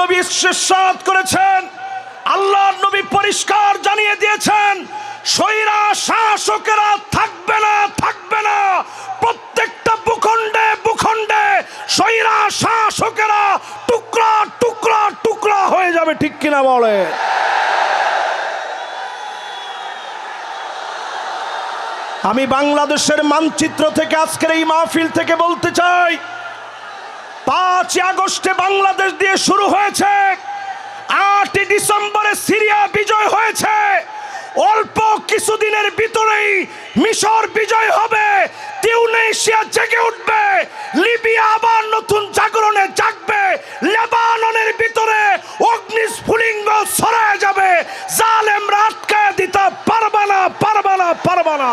নবী শেষাদ করেছেন আল্লাহ নবী পরিষ্কার জানিয়ে দিয়েছেন সৈরা শাসকেরা থাকবে না থাকবে না। প্রত্যেকটা ভূখণ্ডে ভূখণ্ডে সৈরা শাসকেরা টুকরা টুকরা টুকরা হয়ে যাবে, ঠিক কিনা বলে? আমি বাংলাদেশের মানচিত্র থেকে আজকের এই মাহফিল থেকে বলতে চাই পাঁচ আগস্টে বাংলাদেশ দিয়ে শুরু হয়েছে। আটই ডিসেম্বরে সিরিয়া বিজয় হয়েছে। অল্প কিছুদিনের ভিতরেই মিশর বিজয় হবে। টিউনেশিয়া জেগে উঠবে। লিবিয়া আবার নতুন জাগরণে জাগবে। লেবাননের ভিতরে অগ্নিস্ফুলিঙ্গ ছড়ায় যাবে। জালেমরা আটকায় দিতে পারবে না পারবে না পারবে না।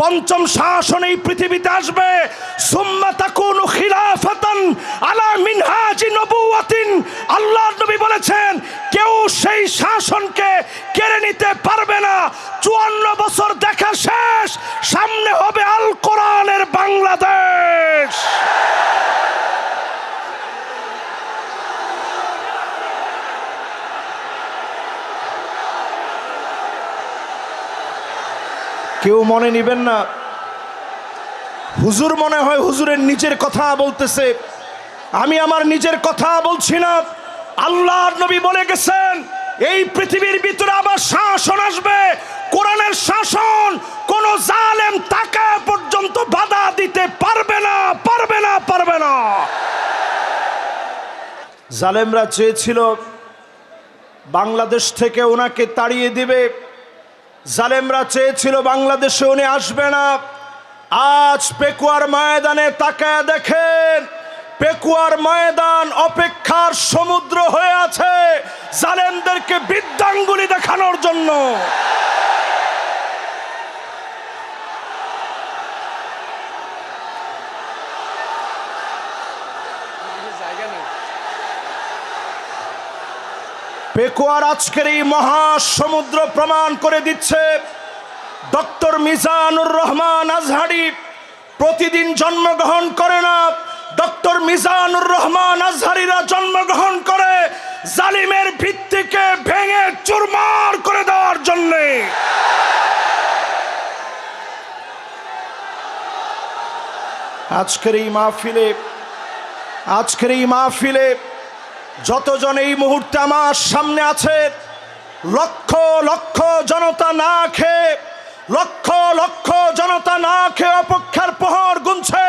পঞ্চম শাসন এই পৃথিবীতে আসবে। সুম্মা তাকুনু খিলাফাতান আলা মিনহাজি নবুওয়াতিন আল্লাহর নবী বলেছেন কেউ সেই শাসনকে কেড়ে নিতে পারবে না চুয়ান্ন বছর দেখা শেষ সামনে হবে আল কোরআনের বাংলাদেশ কেউ মনে নিবেন না। হুজুর মনে হয় হুজুরের নিজের কথা বলতেছে। আমি আমার নিজের কথা বলছি না। আল্লাহর নবী বলে গেছেন, এই পৃথিবীর ভিতরে আবার শাসন আসবে। কোরআনের শাসন, কোন জালেম তাকা পর্যন্ত বাধা দিতে পারবে না পারবে না পারবে না। জালেমরা চেয়েছিল বাংলাদেশ থেকে ওনাকে তাড়িয়ে দিবে। জালেমরা চেয়েছিল বাংলাদেশে উনি আসবে না। আজ পেকুয়ার ময়দানে তাকায় দেখেন, পেকুয়ার ময়দান অপেক্ষার সমুদ্র হয়ে আছে জালেমদেরকে বিদ্যাঙ্গুলি দেখানোর জন্য। পেকুয়ার আজকের এই মহাসমুদ্র প্রমাণ করে দিচ্ছে ডক্টর মিজানুর রহমান আজহারি। প্রতিদিন জন্মগ্রহণ করে না। ডক্টর মিজানুর রহমান আজহারিরা জন্মগ্রহণ করে জালিমের ভিত্তিকে ভেঙে চুরমার করে দেওয়ার জন্যে। আজকের এই মাহফিলে, আজকের এই মাহফিলে যতজন এই মুহূর্তে আমার সামনে আছে, লক্ষ লক্ষ জনতা না খেয়ে, লক্ষ লক্ষ জনতা না খেয়ে অপেক্ষার প্রহর গুনছে।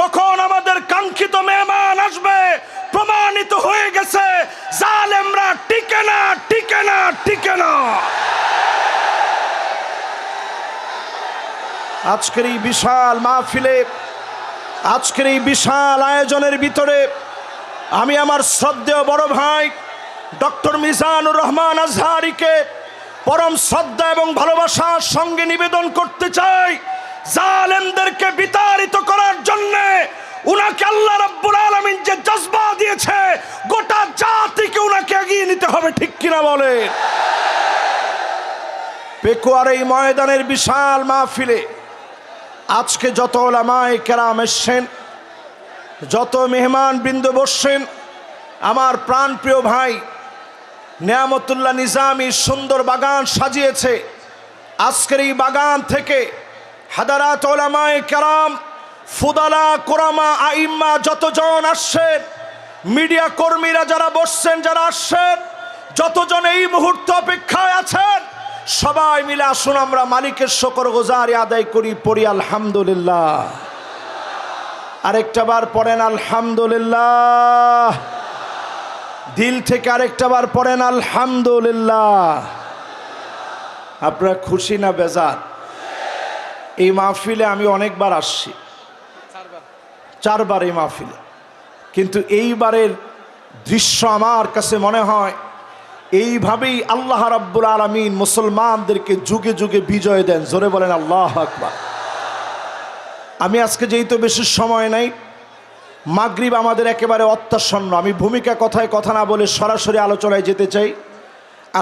কখন আমাদের কাঙ্ক্ষিত মেহমান আসবে? প্রমাণিত হয়ে গেছে, জালেমরা টিকে না টিকে না টিকে না। আজকের এই বিশাল মাহফিলে, আজকের এই বিশাল আয়োজনের ভিতরে আমি আমার শ্রদ্ধেয় বড় ভাই ডক্টর মিজানুর রহমান আজহারিকে পরম শ্রদ্ধা এবং ভালোবাসার সঙ্গে নিবেদন করতে চাই জালেমদেরকে বিতাড়িত করার জন্য। উনাকে আল্লাহ রাব্বুল আলামিন যে জজবা দিয়েছে, গোটা জাতিকে উনাকে এগিয়ে নিতে হবে, ঠিক কিনা বলে পেকুয়ার এই ময়দানের বিশাল মাহফিলে আজকে যত ওলামায়ে কেরাম এসছেন যত মেহমান বৃন্দ বসছেন, আমার প্রাণপ্রিয় ভাই নিয়ামতুল্লাহ নিজামি সুন্দর বাগান সাজিয়েছে। আজকের এই বাগান থেকে হাদারাত ওলামায়ে কেরাম, ফুদালা, কোরামা, আইম্মা যতজন আসছেন, মিডিয়া কর্মীরা যারা বসছেন, যারা আসছেন, যতজন এই মুহূর্তে অপেক্ষায় আছেন, সবাই মিলে আসুন, আমরা মালিকের শকর গোজারি আদায় করি, পড়ি আলহামদুলিল্লাহ। আরেকটা বার পড়েন, আলহামদুলিল্লাহ। দিল থেকে আরেকটা বার পড়েন, আলহামদুলিল্লাহ। আপনারা খুশি না বেজার? এই মাহফিলে আমি অনেকবার আসছি। চারবার এই মাহফিলে। কিন্তু এইবারের দৃশ্য আমার কাছে মনে হয়, এইভাবেই আল্লাহ রাব্বুল আলমিন মুসলমানদেরকে যুগে যুগে বিজয় দেন। জোরে বলেন, আল্লাহ আকবার। আমি আজকে যেহেতু বেশি সময় নাই, মাগরিব আমাদের একেবারে অত্যাসন্ন। আমি ভূমিকা কথায় কথা না বলে সরাসরি আলোচনায় যেতে চাই।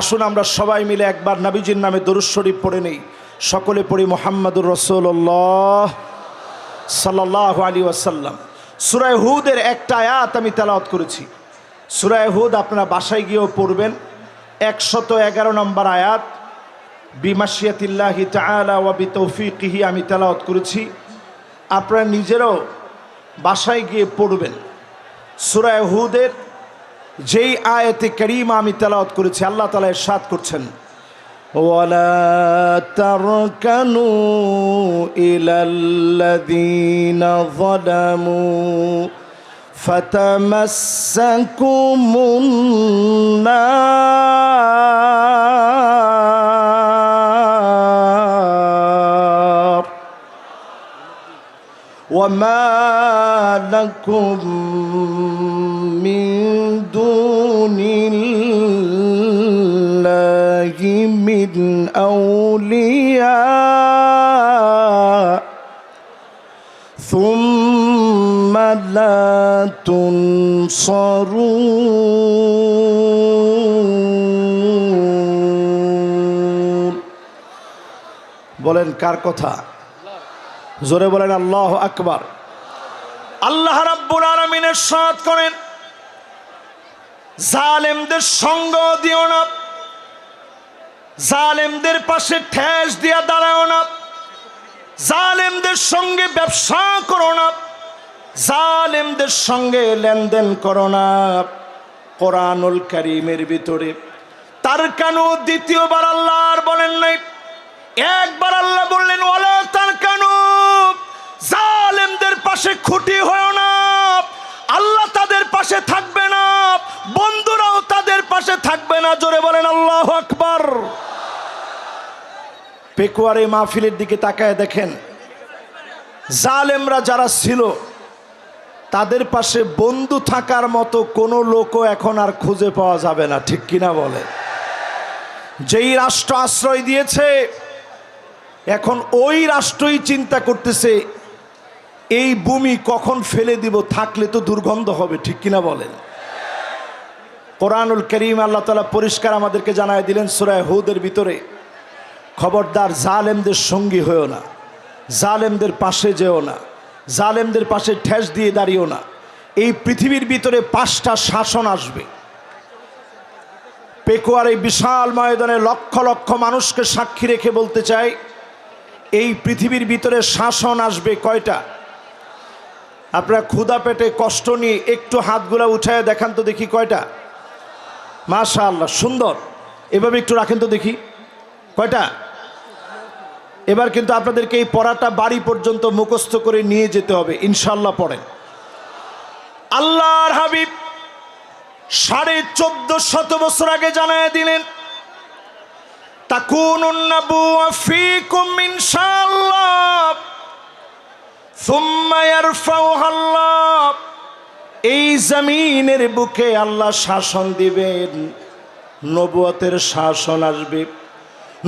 আসুন আমরা সবাই মিলে একবার নাবিজির নামে দরুদ শরীফ পড়ে নেই। সকলে পড়ি মোহাম্মদুর রসুল্লাহ সাল্লাহ আলী ওয়াসাল্লাম। সুরায় হুদের একটা আয়াত আমি তেলাওয়াত করেছি। সুরায় হুদ আপনারা বাসায় গিয়েও পড়বেন। একশত এগারো নম্বর আয়াত বিমাসিয়াতিল্লাহি তাআলা ওয়া বিতৌফিকিহি আমি তেলাওয়াত করেছি। আপনারা নিজেরাও বাসায় গিয়ে পড়বেন সুরায় হুদের যেই আয়াতে করিমা আমি তেলাওয়াত করেছি আল্লাহ তালা এরশাদ করছেন ولا تركنوا إلى الذين ظلموا فتمسكم النار وما لكم من دون الله من أولياء ثم لا تنصرون বলেন কার কথা জোরে বলেন, আল্লাহ আকবার আল্লাহ রাব্বুল আলমিনের সাথ করেন। জালেমদের সঙ্গ দিও না। জালেমদের পাশে ঠেস দিয়া দাঁড়াও না। জালেমদের সঙ্গে ব্যবসা করো না। জালেমদের সঙ্গে লেনদেন করো না। কোরআনুল করিমের ভিতরে। তার কেন দ্বিতীয়বার আল্লাহ আর বলেন নাই? একবার আল্লাহ বললেন ওলা পাশে খুঁটি হয় না। আল্লাহ তাদের পাশে থাকবে না। বন্ধুরাও তাদের পাশে থাকবে না। জোরে বলেন, আল্লাহ আকবার। পেকুয়ার মাহফিলের দিকে তাকায় দেখেন, জালেমরা যারা ছিল, তাদের পাশে বন্ধু থাকার মতো কোনো লোকও এখন আর খুঁজে পাওয়া যাবে না। ঠিক কিনা বলে? যেই রাষ্ট্র আশ্রয় দিয়েছে, এখন ওই রাষ্ট্রই চিন্তা করতেছে এই ভূমি কখন ফেলে দিব থাকলে তো দুর্গন্ধ হবে, ঠিক কিনা বলেন? কোরআনুল করিম আল্লাহ তালা পরিষ্কার আমাদেরকে জানায় দিলেন সুরায় হুদের ভিতরে, খবরদার জালেমদের সঙ্গী হয়েও না, জালেমদের পাশে যেও না, জালেমদের পাশে ঠেস দিয়ে দাঁড়িয়েও না, এই পৃথিবীর ভিতরে পাঁচটা শাসন আসবে। পেকুয়ার এই বিশাল ময়দানে লক্ষ লক্ষ মানুষকে সাক্ষী রেখে বলতে চাই, এই পৃথিবীর ভিতরে শাসন আসবে কয়টা? আপনারা ক্ষুদা পেটে কষ্ট নিয়ে একটু হাতগুলা উঠায় দেখান তো দেখি কয়টা। মাশা আল্লাহ সুন্দর। এভাবে একটু রাখেন তো দেখি। কয়টা? এবার কিন্তু আপনাদেরকে এই পড়াটা বাড়ি পর্যন্ত মুখস্থ করে নিয়ে যেতে হবে ইনশাল্লাহ পড়েন। আল্লাহর হাবিব সাড়ে চোদ্দ শত বছর আগে জানায় দিলেন তাকুন ইয়ারফাউহা আল্লাহ এই জমিনের বুকে আল্লাহ শাসন দিবেন, নবুয়তের শাসন আসবে।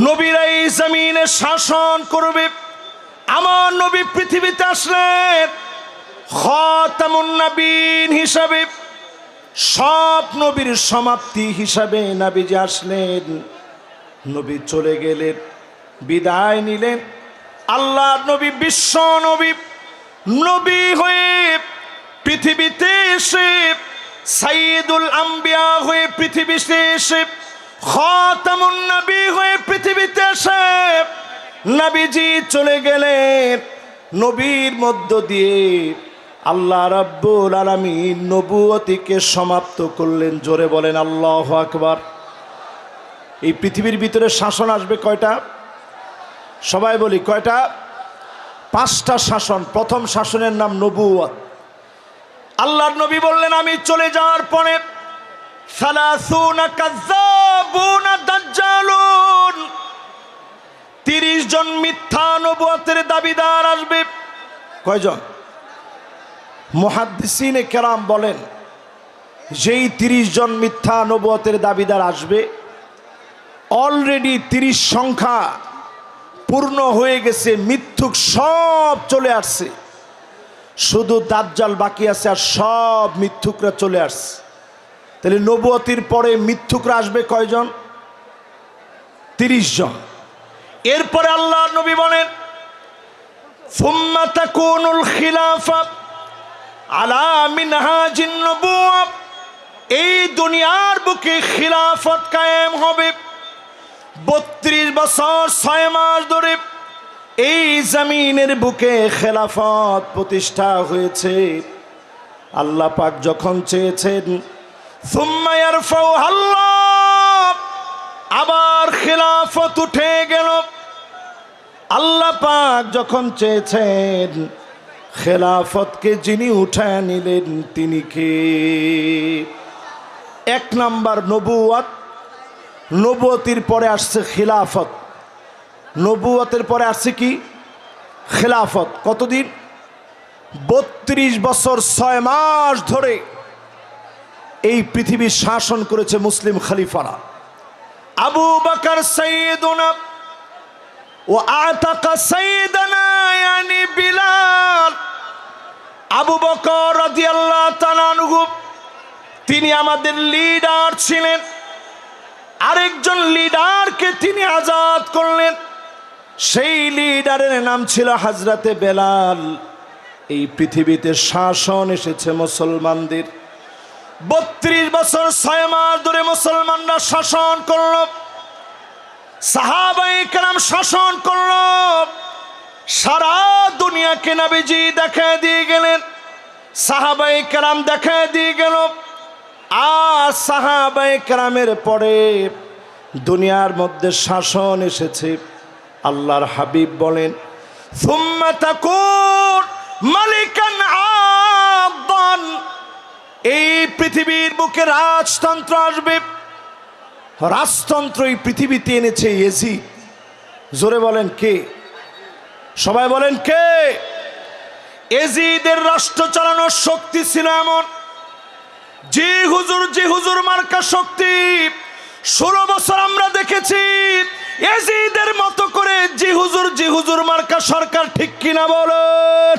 নবীরা এই জমিনে শাসন করবে। আমার নবী পৃথিবীতে আসলেন খতামুন নবীন হিসাবে, সব নবীর সমাপ্তি হিসাবে নাবিজি আসলেন। নবী চলে গেলেন, বিদায় নিলেন। আল্লাহ নবী বিশ্ব নবী। নবী হয়ে পৃথিবীতে এসে সাইদুল আম্বিয়া হয়ে পৃথিবীতে এসে, খতামুন নবী হয়ে পৃথিবীতে এসে, নবীজি চলে গেলেন। নবীর মধ্য দিয়ে আল্লাহ রাব্বুল আলামিন নবুয়তিকে সমাপ্ত করলেন। জোরে বলেন, আল্লাহ আকবার। এই পৃথিবীর ভিতরে শাসন আসবে কয়টা? সবাই বলি, কয়টা? পাঁচটা শাসন, প্রথম শাসনের নাম নবুয়ত আল্লাহর নবী বললেন, আমি চলে যাওয়ার পরে তিরিশ জন মিথ্যা নবুয়াতের দাবিদার আসবে। কয়জন? মহাদ্দিসিনে কেরাম বলেন, যেই তিরিশ জন মিথ্যা নবুয়তের দাবিদার আসবে অলরেডি তিরিশ সংখ্যা পূর্ণ হয়ে গেছে, মিথ্যুক সব চলে আসছে। শুধু দাজ্জাল বাকি আছে আর সব মিথ্যুকরা চলে আসছে। তাহলে নবুয়তির পরে মিথ্যুকরা আসবে কয়জন? তিরিশ জন। এরপরে আল্লাহ নবী বলেন এই দুনিয়ার বুকে খিলাফত কায়েম হবে। বত্রিশ বছর ছয় মাস ধরে এই জমিনের বুকে খেলাফত প্রতিষ্ঠা হয়েছে। আল্লাহ পাক যখন চেয়েছেন আবার খেলাফত উঠে গেল। আল্লাহ পাক যখন চেয়েছেন, খেলাফতকে যিনি উঠায় নিলেন তিনি কে? এক নাম্বার নবুয়াত নবুয়তির পরে আসছে খিলাফত। নবুয়তের পরে আসছে কি? খেলাফত। কতদিন? বত্রিশ বছর ছয় মাস ধরে এই পৃথিবী শাসন করেছে মুসলিম খলিফারা। আবু বকর ও বিলাল। আবু বকর তিনি আমাদের লিডার ছিলেন। আরেকজন লিডারকে তিনি আজাদ করলেন। সেই লিডারের নাম ছিল হাজরাতে বেলাল। এই পৃথিবীতে শাসন এসেছে মুসলমানদের। বত্রিশ বছর ছয় মাস ধরে মুসলমানরা শাসন করল। সাহাবাই কেরাম শাসন করল। সারা দুনিয়াকে নাবিজি দেখা দিয়ে গেলেন। সাহাবাই কেরাম দেখা দিয়ে গেল। আর কেরামের পরে দুনিয়ার মধ্যে শাসন এসেছে। আল্লাহর হাবিব বলেন মালিকান এই পৃথিবীর বুকে রাজতন্ত্র আসবে। রাজতন্ত্র এই পৃথিবীতে এনেছে এজি জোরে বলেন কে? সবাই বলেন কে? এজিদের রাষ্ট্র চালানোর শক্তি ছিল এমন যে হুজুর যে হুজুর, মার্কা শক্তি। ষোলো বছর আমরা দেখেছি এজিদের মতো করে জি হুজুর জি হুজুর, মার্কা সরকার ঠিক কিনা বলেন?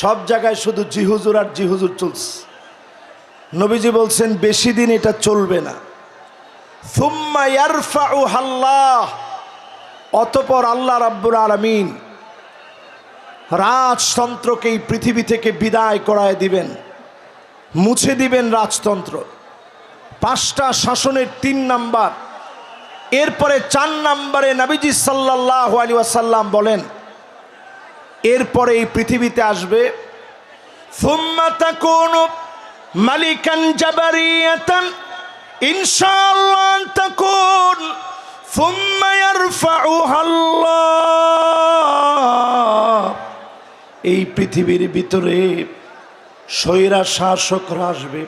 সব জায়গায় শুধু জি হুজুর আর জি হুজুর চলছে। নবীজি বলছেন, বেশি দিন এটা চলবে না। অতপর আল্লাহ রাব্বুল আলামিন রাজতন্ত্রকে এই পৃথিবী থেকে বিদায় করায় দিবেন। মুছে দিবেন রাজতন্ত্র। পাঁচটা শাসনের তিন নাম্বার। এরপরে চার নাম্বারে নাবিজি সাল্লাহ আলী ওয়াসাল্লাম বলেন, এরপরে এই পৃথিবীতে আসবে আল্লাহ এই পৃথিবীর ভিতরে স্বৈরা শাসকরা আসবে।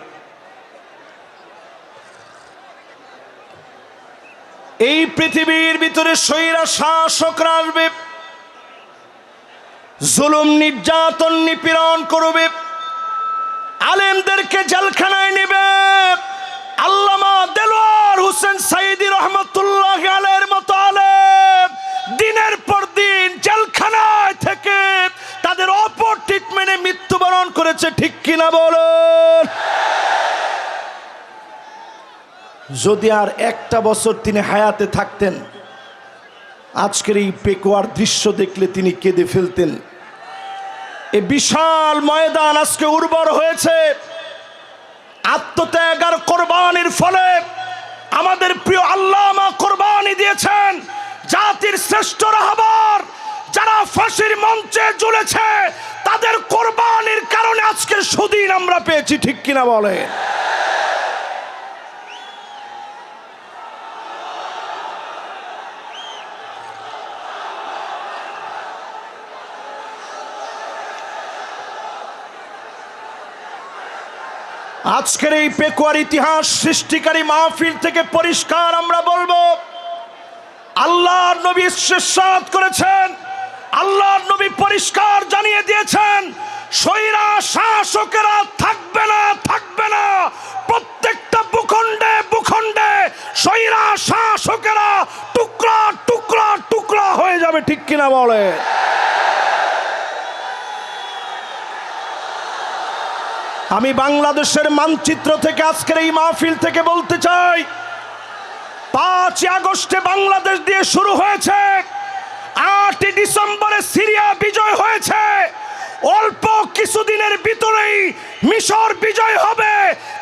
এই পৃথিবীর ভিতরে স্বৈরা শাসকরা আসবে। জুলুম নির্যাতন নিপীড়ন করবে। আলেমদেরকে জেলখানায় নেবে। আল্লামা দেলোয়ার হোসেন সাইদি রহমতুল্লাহ আলের মতো আলেম। দিনের করেছে ঠিক কিনা বলুন। যদি আর একটা বছর তিনি হায়াতে থাকতেন, আজকের এই পেকুয়ার দৃশ্য দেখলে তিনি কেঁদে ফেলতেন। এ বিশাল ময়দান আজকে উর্বর হয়েছে। আত্মত্যাগ আর কোরবানির ফলে আমাদের প্রিয় আল্লামা কোরবানি দিয়েছেন, জাতির শ্রেষ্ঠ রাহবার। যারা ফাঁসির মঞ্চে ঝুলেছে তাদের কোরবানির কারণে আজকে সুদিন আমরা পেয়েছি, ঠিক কিনা বলে? আজকের এই পেকুয়ার ইতিহাস সৃষ্টিকারী মাহফিল থেকে পরিষ্কার আমরা বলব, আল্লাহ নবী ইরশাদ করেছেন আল্লাহর নবী পরিষ্কার জানিয়ে দিয়েছেন, সৈরা শাসকেরা থাকবে না থাকবে না। প্রত্যেকটা ভূখণ্ডে ভূখণ্ডে সৈরা শাসকেরা টুকরা টুকরা টুকরা হয়ে যাবে, ঠিক কিনা বলে? আমি বাংলাদেশের মানচিত্র থেকে আজকের এই মাহফিল থেকে বলতে চাই পাঁচ আগস্টে বাংলাদেশ দিয়ে শুরু হয়েছে। আটই ডিসেম্বরে সিরিয়া বিজয় হয়েছে। অল্প কিছুদিনের ভিতরেই মিশর বিজয় হবে।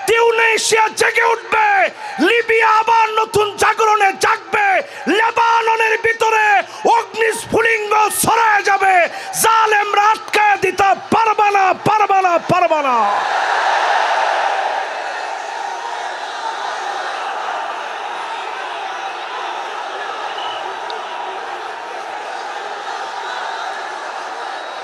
টিউনেশিয়া জেগে উঠবে। লিবিয়া আবার নতুন জাগরণে জাগবে। লেবাননের ভিতরে অগ্নিস্ফুলিঙ্গ ছড়ায় যাবে। জালেমরা আটকায় দিতে পারবা না, পারবা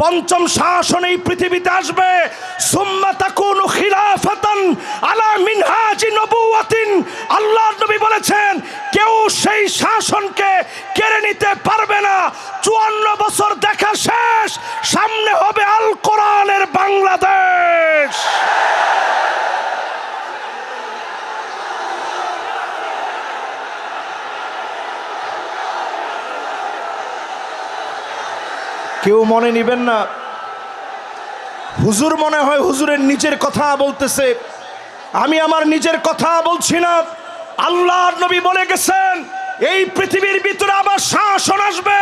পঞ্চম শাসন এই পৃথিবীতে আসবে। সুম্মা তাকুনু খিলাফাতান আলা মিনহাজি নবুওয়াতিন। আল্লাহর নবী বলেছেন, কেউ সেই শাসনকে কেড়ে নিতে পারবে না। চুয়ান্ন বছর দেখা শেষ, সামনে হবে আল কোরআনের বাংলাদেশ। কেউ মনে নিবেন না। হুজুর মনে হয় হুজুরের নিজের কথা বলতেছে। আমি আমার নিজের কথা বলছি না। আল্লাহর নবী বলে গেছেন, এই পৃথিবীর ভিতরে আবার শাসন আসবে।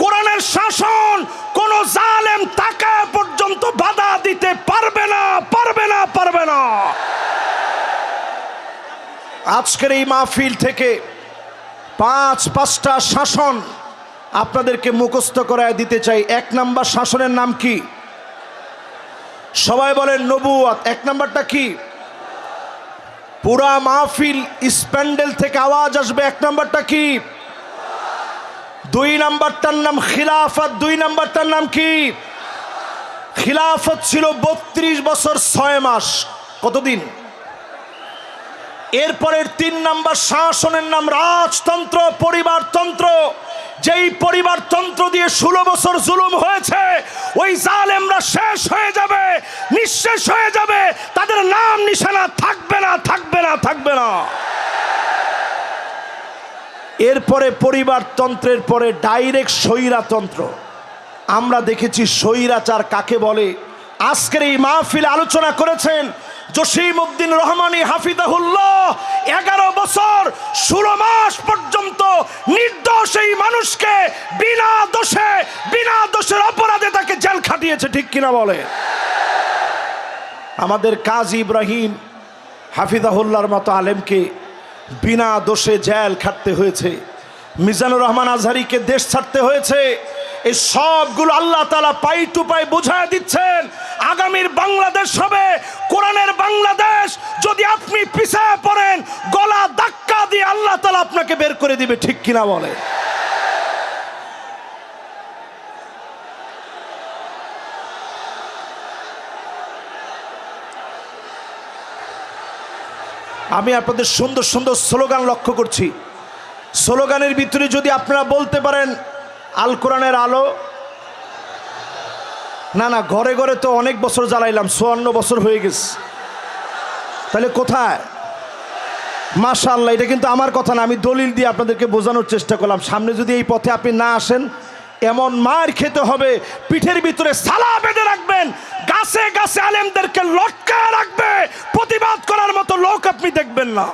কোরআনের শাসন, কোন জালেম তাকা পর্যন্ত বাধা দিতে পারবে না পারবে না পারবে না। আজকের এই মাহফিল থেকে পাঁচ, পাঁচটা শাসন আপনাদেরকে মুখস্থ করায় দিতে চাই। এক নাম্বার শাসনের নাম কি? সবাই বলেন নবুয়াত এক নাম্বারটা কি? পুরা মাহফিল স্প্যান্ডেল থেকে আওয়াজ আসবে। এক নাম্বারটা কি? দুই নাম্বারটার নাম খিলাফত। দুই নাম্বারটার নাম কি? খিলাফত ছিল বত্রিশ বছর ছয় মাস। কতদিন? এরপরের তিন নাম্বার শাসনের নাম রাজতন্ত্র পরিবারতন্ত্র যেই পরিবারতন্ত্র দিয়ে ষোলো বছর জুলুম হয়েছে, ওই জালেমরা শেষ হয়ে যাবে, নিঃশেষ হয়ে যাবে। তাদের নাম নিশানা থাকবে না থাকবে না থাকবে না। এরপরে পরিবারতন্ত্রের পরে ডাইরেক্ট স্বৈরাতন্ত্র। আমরা দেখেছি স্বৈরাচার কাকে বলে? আজকের এই মাহফিল আলোচনা করেছেন জসিম উদ্দিন রহমানি হাফিজাহুল্লাহ, এগারো বছর, ষোলো মাস পর্যন্ত নির্দোষ এই মানুষকে বিনা দোষে, বিনা দোষের অপরাধে তাকে জেল খাটিয়েছে, ঠিক কিনা বলে? আমাদের কাজী ইব্রাহিম হাফিজাহুল্লাহর মতো আলেমকে বিনা দোষে জেল খাটতে হয়েছে। মিজানুর রহমান আজহারিকে দেশ ছাড়তে হয়েছে। এই সবগুলো আল্লাহ তালা পাই টু পাই বুঝায় দিচ্ছেন। আগামীর বাংলাদেশ হবে, কোরআনের বাংলাদেশ। যদি আপনি পিছায় পড়েন, গলা ধাক্কা দিয়ে আল্লাহ তালা আপনাকে বের করে দিবে, ঠিক কিনা বলে? আমি আপনাদের সুন্দর সুন্দর স্লোগান লক্ষ্য করছি। স্লোগানের ভিতরে যদি আপনারা বলতে পারেন আল কোরআনের আলো? না না, ঘরে ঘরে তো অনেক বছর জ্বালাইলাম, চুয়ান্ন বছর হয়ে গেছে। তাহলে কোথায়? মাশাআল্লাহ, এটা কিন্তু আমার কথা না, আমি দলিল দিয়ে আপনাদেরকে বোঝানোর চেষ্টা করলাম। সামনে যদি এই পথে আপনি না আসেন, এমন মার খেতে হবে, পিঠের ভিতরে সালা বেঁধে রাখবেন, গাছে গাছে আলেমদেরকে লটকায় রাখবে, প্রতিবাদ করার মতো লোক আপনি দেখবেন না।